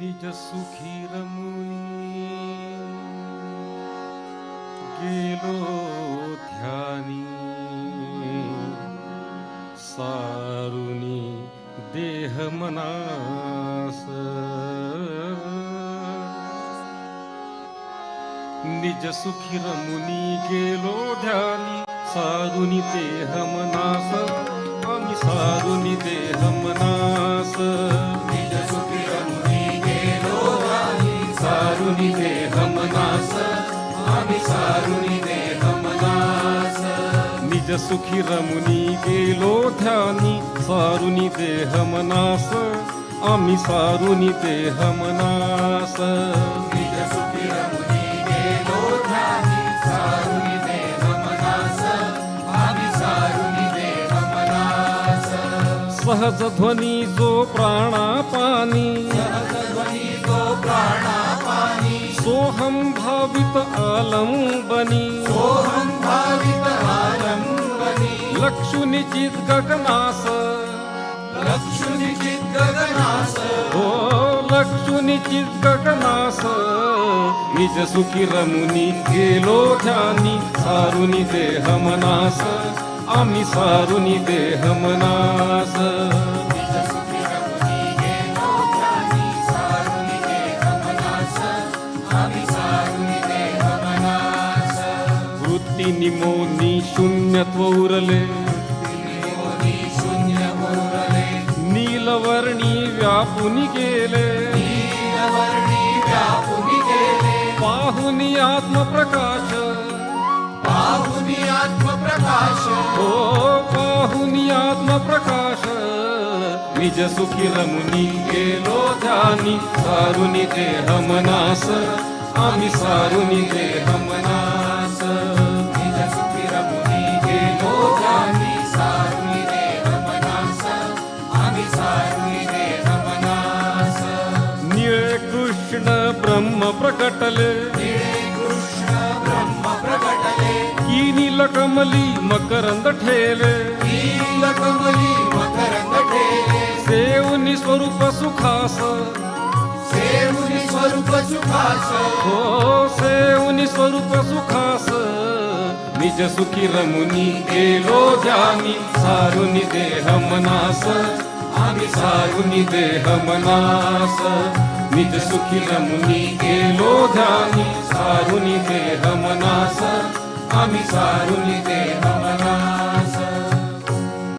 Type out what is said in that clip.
निज सुखी रमुनी गेलो ध्यानी। सारुनी देह मनास। निज सुखी रमुनी गेलो ध्यानी। सारुनी देह मनास। आम्ही सारुनी देह मनास। सारुनी देह मनास आम्ही सारुनी देह मनास निज सुखी रमुनी गेलो ध्यानी सारुनी देह मनास आम्ही सारुनी देह मनास निज सुखी रमुनी गेलो ध्यानी सारुनी देह मनास आम्ही सारुनी देह मनास सहज ध्वनी जो प्राणापानी सोहम भावित आलंबनी सोहं भावित आलंबनी लक्षुनिचित गगनास। लक्षुनिचित गगनास। हो लक्षुनिचित गगनास। निज सुखी रमुनी गेलो ध्यानी सारुनी देह मनास। आम्ही सारुनी देह मनास। निज शून्यत्व उरले शून्य गेले नीलवर्णी व्यापुनी गेले पाहुनी आत्मप्रकाश। पाहुनी आत्मप्रकाश हो पाहुनी आत्मप्रकाश। निज सुखी रमुनी गेलो ध्यानी सारुनी देह मनास आम्ही सारुनी देह मनास कृष्ण ब्रह्म प्रकटले. निळे कृष्ण ब्रह्म प्रकटले की नीलकमली मकरंद ठेले. कमली मकरंद ठेले सेवनी स्वरूप सुखास सेवनी स्वरूप सुखास. हो सेवनी स्वरूप सुखास. निज सुखी रमुनी गेलो जानी सारुनी देह मनास. आम्ही सारुनी देह मनास निज सुखी रमुनी गेलो ध्यानी सारुनी देह मनास आम्ही सारुनी देह मनास